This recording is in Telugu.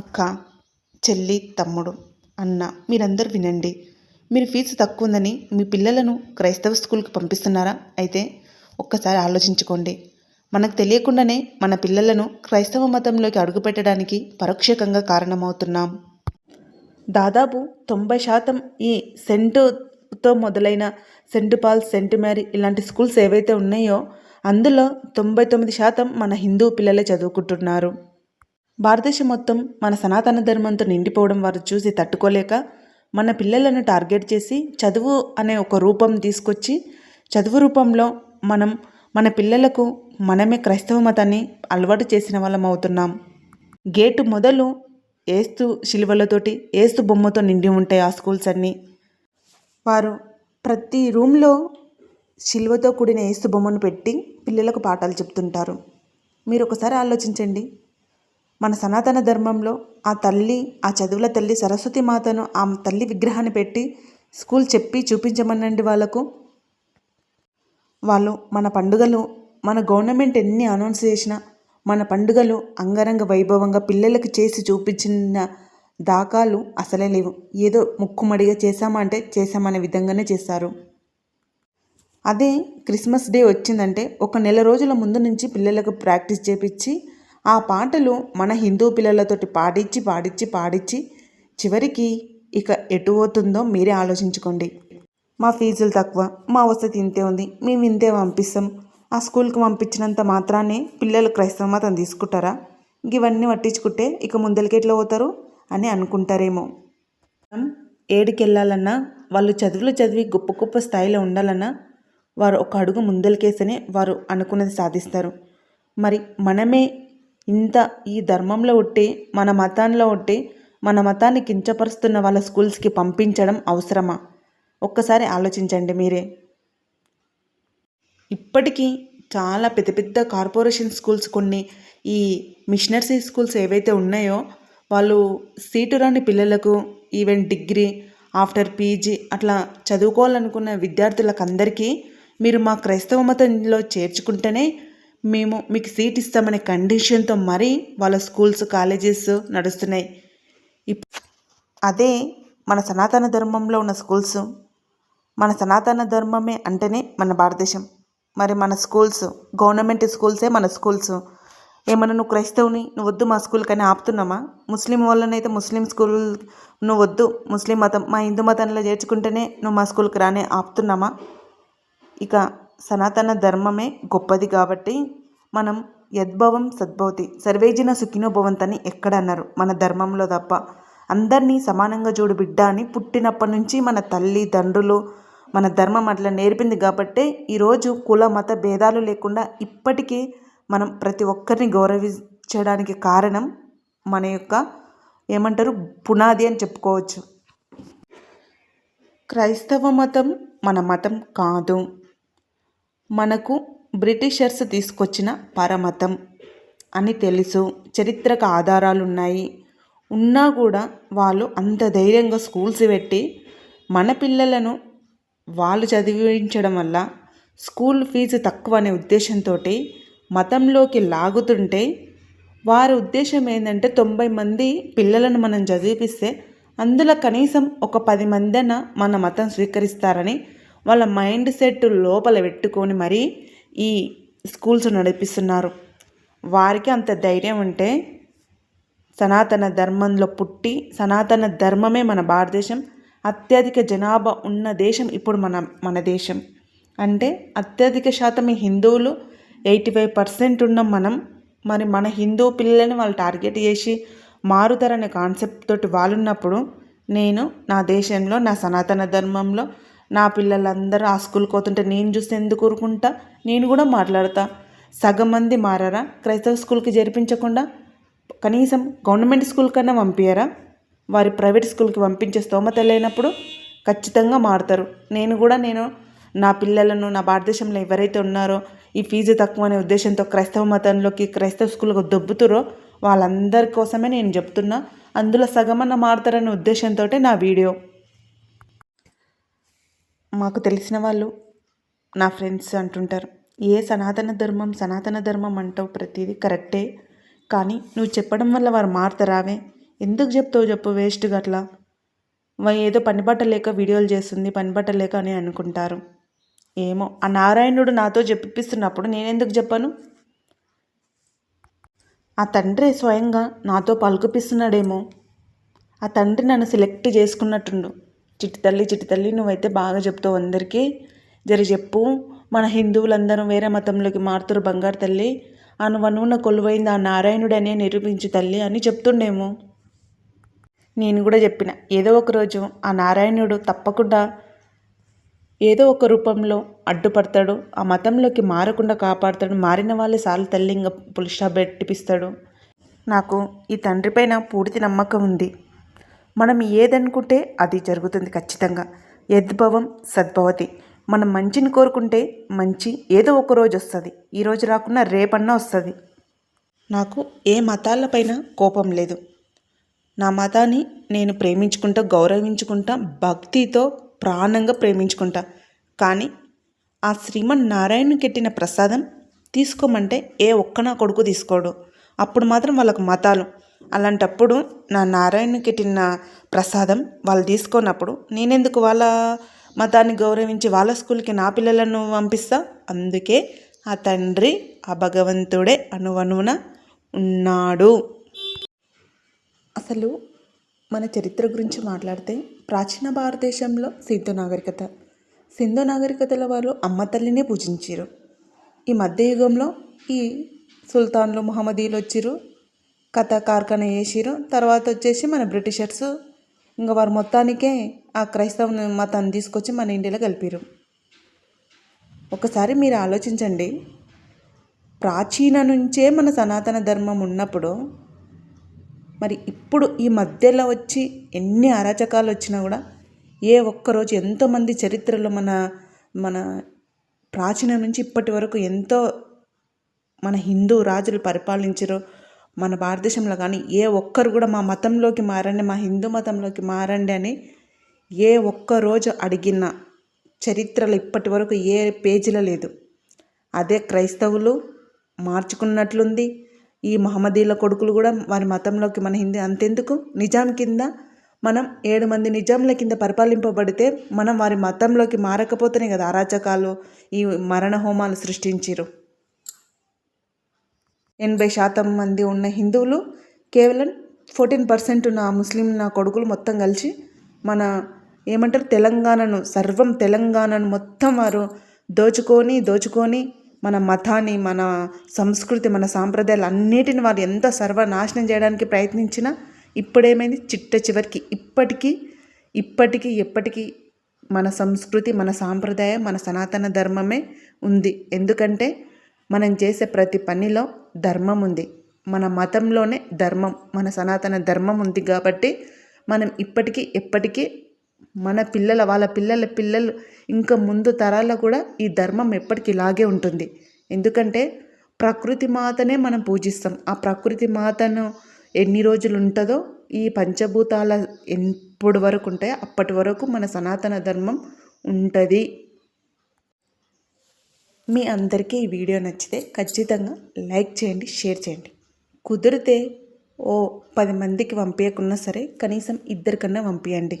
అక్క చెల్లి తమ్ముడు అన్న మీరందరూ వినండి. మీరు ఫీజు తక్కువ ఉందని మీ పిల్లలను క్రైస్తవ స్కూల్కి పంపిస్తున్నారా? అయితే ఒక్కసారి ఆలోచించుకోండి. మనకు తెలియకుండానే మన పిల్లలను క్రైస్తవ మతంలోకి అడుగుపెట్టడానికి పరోక్షకంగా కారణమవుతున్నాం. దాదాపు తొంభై శాతం ఈ సెంటుతో మొదలైన సెంట్ పాల్ సెంట్ మ్యారీ ఇలాంటి స్కూల్స్ ఏవైతే ఉన్నాయో అందులో తొంభై తొమ్మిది శాతం మన హిందూ పిల్లలే చదువుకుంటున్నారు. భారతదేశం మొత్తం మన సనాతన ధర్మంతో నిండిపోవడం వారు చూసి తట్టుకోలేక మన పిల్లలను టార్గెట్ చేసి చదువు అనే ఒక రూపం తీసుకొచ్చి చదువు రూపంలో మనం మన పిల్లలకు మనమే క్రైస్తవ మతాన్ని అలవాటు చేసిన వాళ్ళం అవుతున్నాం. గేటు మొదలు ఏస్తు శిలువలతోటి ఏస్తు బొమ్మతో నిండి ఉంటాయి ఆ స్కూల్స్ అన్నీ. వారు ప్రతి రూమ్లో శిలువతో కూడిన ఏస్తు బొమ్మను పెట్టి పిల్లలకు పాఠాలు చెప్తుంటారు. మీరు ఒకసారి ఆలోచించండి. మన సనాతన ధర్మంలో ఆ తల్లి ఆ చదువుల తల్లి సరస్వతి మాతను ఆ తల్లి విగ్రహాన్ని పెట్టి స్కూల్ చెప్పి చూపించమనండి వాళ్ళకు. వాళ్ళు మన పండుగలు మన గవర్నమెంట్ ఎన్ని అనౌన్స్ చేసినా మన పండుగలు అంగరంగ వైభవంగా పిల్లలకు చేసి చూపించిన దాఖాలు అసలే లేవు. ఏదో ముక్కుమడిగా చేశామా అంటే చేశామనే విధంగానే చేస్తారు. అదే క్రిస్మస్ డే వచ్చిందంటే ఒక నెల రోజుల ముందు నుంచి పిల్లలకు ప్రాక్టీస్ చేపించి ఆ పాటలు మన హిందూ పిల్లలతోటి పాడించి పాడించి పాడించి చివరికి ఇక ఎటు పోతుందో మీరే ఆలోచించుకోండి. మా ఫీజులు తక్కువ మా వసతి ఇంతే ఉంది మేము ఇంతే పంపిస్తాం. ఆ స్కూల్కి పంపించినంత మాత్రాన్ని పిల్లలు క్రైస్తవ మతం తీసుకుంటారా? ఇవన్నీ పట్టించుకుంటే ఇక ముందరికి ఎట్లా పోతారు? అని అనుకుంటారేమో. మనం ఏడికెళ్ళాలన్నా వాళ్ళు చదువులు చదివి గొప్ప గొప్ప స్థాయిలో ఉండాలన్నా వారు ఒక అడుగు ముందలకేస్తేనే వారు అనుకున్నది సాధిస్తారు. మరి మనమే ఇంత ఈ ధర్మంలో ఉంటే మన మతంలో ఉంటే మన మతాన్ని కించపరుస్తున్న వాళ్ళ స్కూల్స్కి పంపించడం అవసరమా? ఒక్కసారి ఆలోచించండి మీరే. ఇప్పటికీ చాలా పెద్ద పెద్ద కార్పొరేషన్ స్కూల్స్ కొన్ని ఈ మిషనరీ స్కూల్స్ ఏవైతే ఉన్నాయో వాళ్ళు సీటు రాని పిల్లలకు ఈవెన్ డిగ్రీ ఆఫ్టర్ పీజీ అట్లా చదువుకోవాలనుకున్న విద్యార్థులకు అందరికీ మీరు మా క్రైస్తవ మతంలో చేర్చుకుంటేనే మేము మీకు సీట్ ఇస్తామనే కండిషన్తో మరీ వాళ్ళ స్కూల్స్ కాలేజెస్ నడుస్తున్నాయి. అదే మన సనాతన ధర్మంలో ఉన్న స్కూల్స్. మన సనాతన ధర్మమే అంటేనే మన భారతదేశం. మరి మన స్కూల్స్ గవర్నమెంట్ స్కూల్సే మన స్కూల్స్. ఏమన్నా నువ్వు క్రైస్తవుని నువ్వు వద్దు మా స్కూల్కి కానీ ఆపుతున్నామా? ముస్లిం వాళ్ళనైతే ముస్లిం స్కూల్ నువ్వు వద్దు ముస్లిం మతం మా హిందూ మతంలో చేర్చుకుంటేనే నువ్వు మా స్కూల్కి రానే ఆపుతున్నామా? ఇక సనాతన ధర్మమే గొప్పది కాబట్టి మనం యద్భవం సద్భవతి. సర్వేజిన సుఖినో భవంతని ఎక్కడ అన్నారు మన ధర్మంలో తప్ప అందరినీ సమానంగా చూడు బిడ్డ అని పుట్టినప్పటి నుంచి మన తల్లి తండ్రులు మన ధర్మం అట్లా నేర్పింది కాబట్టే ఈరోజు కుల మత భేదాలు లేకుండా ఇప్పటికీ మనం ప్రతి ఒక్కరిని గౌరవించడానికి కారణం మన యొక్క ఏమంటారు? పునాది అని చెప్పుకోవచ్చు. క్రైస్తవ మతం మన మతం కాదు. మనకు బ్రిటిషర్స్ తీసుకొచ్చిన పరమతం అని తెలుసు. చరిత్రక ఆధారాలు ఉన్నాయి ఉన్నా కూడా వాళ్ళు అంత ధైర్యంగా స్కూల్స్ పెట్టి మన పిల్లలను వాళ్ళు చదివించడం వల్ల స్కూల్ ఫీజు తక్కువ అనే ఉద్దేశంతో మతంలోకి లాగుతుంటే వారి ఉద్దేశం ఏంటంటే తొంభై మంది పిల్లలను మనం చదివిపిస్తే అందులో కనీసం ఒక పది మందిన మన మతం స్వీకరిస్తారని వాళ్ళ మైండ్ సెట్ లోపల పెట్టుకొని మరీ ఈ స్కూల్స్ నడిపిస్తున్నారు. వారికి అంత ధైర్యం ఉంటే సనాతన ధర్మంలో పుట్టి సనాతన ధర్మమే మన భారతదేశం. అత్యధిక జనాభా ఉన్న దేశం ఇప్పుడు మన మన దేశం. అంటే అత్యధిక శాతం ఈ హిందువులు ఎయిటీ ఫైవ్ పర్సెంట్ ఉన్న మనం మరి మన హిందూ పిల్లల్ని వాళ్ళు టార్గెట్ చేసి మారుతారనే కాన్సెప్ట్ తోటి వాళ్ళున్నప్పుడు నేను నా దేశంలో నా సనాతన ధర్మంలో నా పిల్లలందరూ ఆ స్కూల్కి పోతుంటే నేను చూస్తే ఎందుకు ఊరుకుంటా? నేను కూడా మాట్లాడతా. సగం మంది మారారా? క్రైస్తవ స్కూల్కి చేర్పించకుండా? కనీసం గవర్నమెంట్ స్కూల్ కన్నా పంపించారా వారి ప్రైవేట్ స్కూల్కి పంపించే స్తోమత లేనప్పుడు ఖచ్చితంగా మారుతారు. నేను కూడా నేను నా పిల్లలను నా భారతదేశంలో ఎవరైతే ఉన్నారో ఈ ఫీజు తక్కువ అనే ఉద్దేశంతో క్రైస్తవ మతంలోకి క్రైస్తవ స్కూల్కి దొబ్బుతురో వాళ్ళందరి కోసమే నేను చెప్తున్నా. అందులో సగమన్న మారుతారనే ఉద్దేశంతో నా వీడియో. మాకు తెలిసిన వాళ్ళు నా ఫ్రెండ్స్ అంటుంటారు ఏ సనాతన ధర్మం సనాతన ధర్మం అంటావు ప్రతిదీ కరెక్టే కానీ నువ్వు చెప్పడం వల్ల వారు మారుతారావే ఎందుకు చెప్తావు చెప్పు వేస్ట్గా అట్లా? వా ఏదో పని లేక వీడియోలు చేస్తుంది పని లేక అని అనుకుంటారు. ఏమో ఆ నారాయణుడు నాతో చెప్పిస్తున్నప్పుడు నేనెందుకు చెప్పాను? ఆ తండ్రి స్వయంగా నాతో పలుకుపిస్తున్నాడేమో ఆ తండ్రి నన్ను సెలెక్ట్ చేసుకున్నట్టుండు. చిట్టి తల్లి చిట్టి తల్లి నువ్వైతే బాగా చెప్తావు అందరికీ. జరి చెప్పు మన హిందువులందరూ వేరే మతంలోకి మారుతురు బంగారు తల్లి. అనువనువున కొలువైంది ఆ నారాయణుడనే నిరూపించు తల్లి అని చెప్తుండేమో. నేను కూడా చెప్పిన ఏదో ఒక రోజు ఆ నారాయణుడు తప్పకుండా ఏదో ఒక రూపంలో అడ్డుపడతాడు ఆ మతంలోకి మారకుండా కాపాడుతాడు మారిన వాళ్ళు సార్లు తల్లి ఇంకా పులిషా పెట్టిపిస్తాడు నాకు ఈ తండ్రి పైన పూర్తి నమ్మకం ఉంది. మనం ఏదనుకుంటే అది జరుగుతుంది ఖచ్చితంగా. యద్భవం సద్భవతి. మనం మంచిని కోరుకుంటే మంచి ఏదో ఒక రోజు వస్తుంది. ఈరోజు రాకున్నా రాకుండా రేపన్నా వస్తుంది. నాకు ఏ మతాలపైన కోపం లేదు. నా మతాన్ని నేను ప్రేమించుకుంటా గౌరవించుకుంటా భక్తితో ప్రాణంగా ప్రేమించుకుంటా. కానీ ఆ శ్రీమన్ నారాయణ కెట్టిన ప్రసాదం తీసుకోమంటే ఏ ఒక్క నా కొడుకు తీసుకోడు. అప్పుడు మాత్రం వాళ్ళకు మతాలు అలాంటప్పుడు నా నారాయణకి తిన్న ప్రసాదం వాళ్ళు తీసుకున్నప్పుడు నేనెందుకు వాళ్ళ మతాన్ని గౌరవించి వాళ్ళ స్కూల్కి నా పిల్లలను పంపిస్తా? అందుకే ఆ తండ్రి ఆ భగవంతుడే అనువనువున ఉన్నాడు. అసలు మన చరిత్ర గురించి మాట్లాడితే ప్రాచీన భారతదేశంలో సింధు నాగరికత. సింధు నాగరికతల వారు అమ్మ తల్లినే పూజించారు ఈ మధ్యయుగంలో ఈ సుల్తాన్లు మహమ్మదీలు వచ్చిరు కథ కార్ఖాన వేసిరు తర్వాత వచ్చేసి మన బ్రిటిషర్స్ ఇంకా వారు మొత్తానికే ఆ క్రైస్తవ మతాన్ని తీసుకొచ్చి మన ఇండియాలో కలిపారు ఒకసారి మీరు ఆలోచించండి. ప్రాచీన నుంచే మన సనాతన ధర్మం ఉన్నప్పుడు మరి ఇప్పుడు ఈ మధ్యలో వచ్చి ఎన్ని అరాచకాలు వచ్చినా కూడా ఏ ఒక్కరోజు ఎంతోమంది చరిత్రలో మన మన ప్రాచీన నుంచి ఇప్పటి వరకు ఎంతో మన హిందూ రాజులు పరిపాలించరు మన భారతదేశంలో కానీ ఏ ఒక్కరు కూడా మా మతంలోకి మారండి మా హిందూ మతంలోకి మారండి అని ఏ ఒక్క రోజు అడిగిన చరిత్రలో ఇప్పటి వరకు ఏ పేజీలో లేదు. అదే క్రైస్తవులు మార్చుకున్నట్లుంది. ఈ మహమ్మదీల కొడుకులు కూడా వారి మతంలోకి మన హిందీ అంతెందుకు? నిజాం కింద మనం ఏడు మంది నిజాంల కింద పరిపాలింపబడితే మనం వారి మతంలోకి మారకపోతేనే కదా అరాచకాలు ఈ మరణ హోమాలు సృష్టించారు ఎనభై శాతం మంది ఉన్న హిందువులు కేవలం ఫోర్టీన్ పర్సెంట్ ఉన్న ముస్లిం నా కొడుకులు మొత్తం కలిసి మన ఏమంటారు తెలంగాణను సర్వం తెలంగాణను మొత్తం వారు దోచుకొని దోచుకొని మన మతాన్ని మన సంస్కృతి మన సాంప్రదాయాలు అన్నిటిని వారు ఎంత సర్వనాశనం చేయడానికి ప్రయత్నించినా ఇప్పుడేమైంది? చిట్ట చివరికి. ఇప్పటికీ ఇప్పటికీ ఎప్పటికీ మన సంస్కృతి మన సాంప్రదాయం మన సనాతన ధర్మమే ఉంది. ఎందుకంటే మనం చేసే ప్రతి పనిలో ధర్మం ఉంది మన మతంలోనే ధర్మం మన సనాతన ధర్మం ఉంది కాబట్టి మనం ఇప్పటికీ ఎప్పటికీ మన పిల్లల వాళ్ళ పిల్లల పిల్లలు ఇంకా ముందు తరాల్లో కూడా ఈ ధర్మం ఎప్పటికీ ఇలాగే ఉంటుంది. ఎందుకంటే ప్రకృతి మాతనే మనం పూజిస్తాం. ఆ ప్రకృతి మాతను ఎన్ని రోజులు ఉంటుందో ఈ పంచభూతాల ఎప్పుడు వరకు ఉంటాయో. అప్పటి వరకు మన సనాతన ధర్మం ఉంటుంది. మీ అందరికీ ఈ వీడియో నచ్చితే ఖచ్చితంగా లైక్ చేయండి షేర్ చేయండి. కుదిరితే ఓ పది మందికి పంపించకున్నా సరే కనీసం ఇద్దరికన్నా పంపించండి